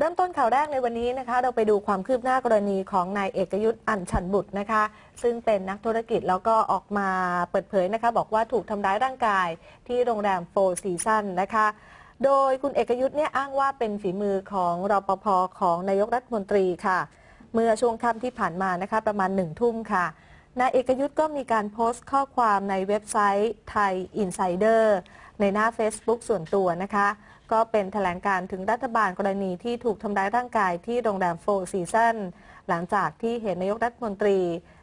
เริ่มต้นข่าวแรกในวันนี้นะคะ เราไปดูความคืบหน้ากรณีของนายเอกยุทธ์อัญชันบุตรนะคะ ซึ่งเป็นนักธุรกิจแล้วก็ออกมาเปิดเผยนะคะ บอกว่าถูกทำร้ายร่างกายที่โรงแรมโฟร์ซีซันนะคะ โดยคุณเอกยุทธ์เนี่ยอ้างว่าเป็นฝีมือของรปภของนายกรัฐมนตรีค่ะ เมื่อช่วงค่ำที่ผ่านมานะคะ ประมาณหนึ่งทุ่มค่ะนายเอกยุทธ์ก็มีการโพสต์ข้อความในเว็บไซต์ไทยอินไซเดอร์ในหน้า Facebook ส่วนตัวนะคะ ก็เป็นแถลงการถึงรัฐบาลกรณีที่ถูกทำร้ายร่างกายที่โรงแรมโฟร์ซีซันหลังจากที่เห็นนายกรัฐมนตรี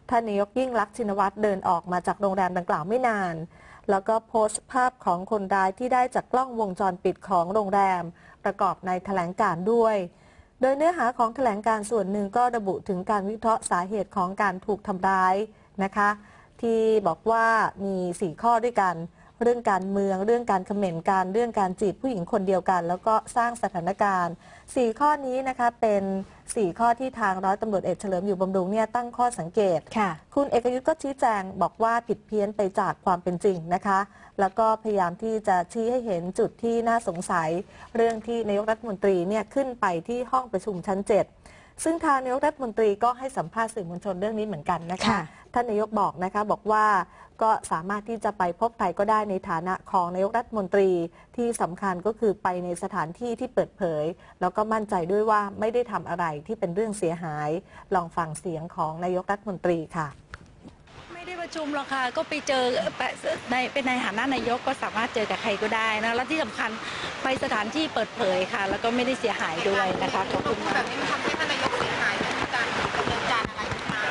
ท่านนายกยิ่งลักษณ์ชินวัตรเดินออกมาจากโรงแรมดังกล่าวไม่นาน แล้วก็โพสต์ภาพของคนร้ายที่ได้จากกล้องวงจรปิดของโรงแรม ประกอบในแถลงการด้วย โดยเนื้อหาของแถลงการส่วนหนึ่งก็ระบุถึงการวิเคราะห์สาเหตุของการถูกทำร้ายนะคะ ที่บอกว่ามี 4 ข้อด้วยกัน เรื่องการเมือง เรื่องการเขม่นการเรื่องการจีบผู้หญิงคนเดียวกัน แล้วก็สร้างสถานการณ์ 4 ข้อนี้นะคะเป็น 4 ข้อที่ทางร้อยตำรวจเอกเฉลิมอยู่บำรุงเนี่ยตั้งข้อสังเกตค่ะ คุณเอกยุทธก็ชี้แจงบอกว่าผิดเพี้ยนไปจากความเป็นจริงนะคะ แล้วก็พยายามที่จะชี้ให้เห็นจุดที่น่าสงสัย เรื่องที่นายกรัฐมนตรีเนี่ยขึ้นไปที่ห้องประชุมชั้น 7 ซึ่งทางนายกรัฐมนตรีก็ให้สัมภาษณ์สื่อมวลชนเรื่องนี้เหมือนกันนะคะ ค่ะ ท่านนายกบอกนะคะบอกว่าก็สามารถที่จะไปพบใครก็ได้ในฐานะของนายกรัฐมนตรีที่สำคัญก็คือไปในสถานที่ที่เปิดเผย แล้วก็มั่นใจด้วยว่าไม่ได้ทำอะไรที่เป็นเรื่องเสียหาย ลองฟังเสียงของนายกรัฐมนตรีค่ะ ไม่ได้ประชุมหรอกค่ะ ก็ไปเจอแปะในเป็นในฐานะนายกก็สามารถเจอกับใครก็ได้นะ และที่สำคัญไปสถานที่เปิดเผยค่ะ แล้วก็ไม่ได้เสียหายด้วยนะคะขอบคุณแบมากบนี้มันทำให้ท่านนายกเสียหายมีการดำเนินการอะไรมา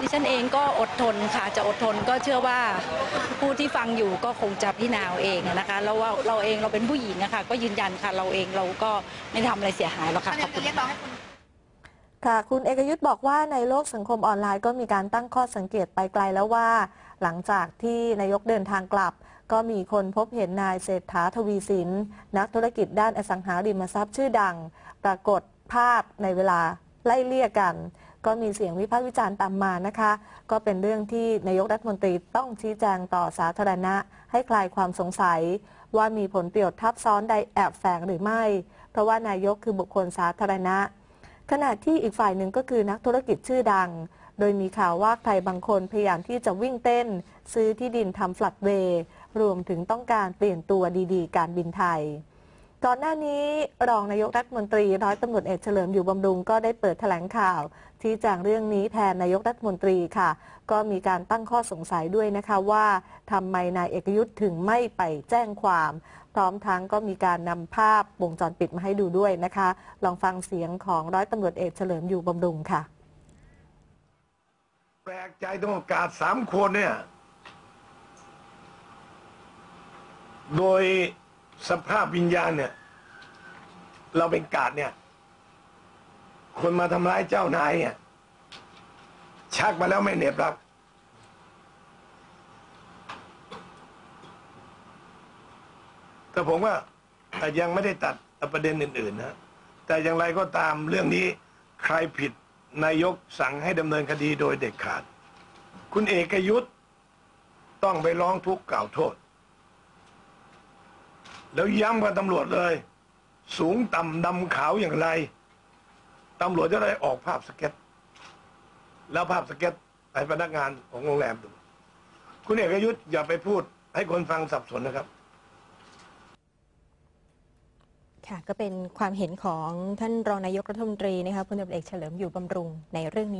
ดิ ฉันเองก็อดทนค่ะ จะอดทนก็เชื่อว่าผู้ที่ฟังอยู่ก็คงจะพิจารณาเอาเองนะคะแล้วว่าเราเองเราเป็นผู้หญิงนะคะก็ยืนยันค่ะเราเองเราก็ไม่ทำอะไรเสียหายหรอกค่ะท่านขยัอบงคุจะณเรียกร้องให้คุณค่ะ คุณเอกยุทธ์บอกว่าในโลกสังคมออนไลน์ก็มีการตั้งข้อสังเกตไปไกลแล้วว่า หลังจากที่นายกเดินทางกลับ ก็มีคนพบเห็นนายเศรษฐาทวีสิน นักธุรกิจด้านอสังหาริมทรัพย์ชื่อดัง ปรากฏภาพในเวลาไล่เลี่ยกัน ก็มีเสียงวิพากษ์วิจารณ์ตามมานะคะ ก็เป็นเรื่องที่นายกรัฐมนตรีต้องชี้แจงต่อสาธารณะ ให้คลายความสงสัย ว่ามีผลประโยชน์ทับซ้อนใดแอบแฝงหรือไม่ เพราะว่านายกคือบุคคลสาธารณะ ขณะที่อีกฝ่ายหนึ่งก็คือนักธุรกิจชื่อดัง โดยมีข่าวว่าใครบางคนพยายามที่จะวิ่งเต้น ซื้อที่ดินทำฟลัดเวย์รวมถึงต้องการเปลี่ยนตัวดีๆ การบินไทย ก่อนหน้านี้รองนายกรัฐมนตรีร้อยตำรวจเอกเฉลิมอยู่บำรุงก็ได้เปิดแถลงข่าว ที่แจงเรื่องนี้แทนนายกรัฐมนตรีค่ะ ก็มีการตั้งข้อสงสัยด้วยนะคะว่าทำไมนายเอกยุทธ์ถึงไม่ไปแจ้งความ พร้อมทั้งก็มีการนำภาพวงจรปิดมาให้ดูด้วยนะคะ ลองฟังเสียงของร้อยตำรวจเอกเฉลิมอยู่บำรุงค่ะ แปลกใจตรงกาดสามคนเนี่ยโดย สภาพวิญญาณเนี่ย เราเป็นกาดเนี่ย คนมาทำร้ายเจ้านายเนี่ย ชักมาแล้วไม่เหน็บรับแต่ผมว่าแต่ยังไม่ได้ตัดประเด็นอื่น ๆ นะ แต่อย่างไรก็ตามเรื่องนี้ใครผิดนายกสั่งให้ดำเนินคดีโดยเด็ดขาด คุณเอกยุทธ์ต้องไปร้องทุกข์กล่าวโทษ แล้วย้ำกับตำรวจเลย สูงต่ำดำขาวอย่างไรตำรวจจะได้ออกภาพสเก็ต แล้วภาพสเก็ตให้พนักงานของโรงแรมดู คุณเอกยุทธ์อย่าไปพูดให้คนฟังสับสนนะครับค่ะก็เป็นความเห็นของท่านรองนายกรัฐมนตรีนะคะพลตำรวจเอกเฉลิมอยู่บำรุงในเรื่องนี้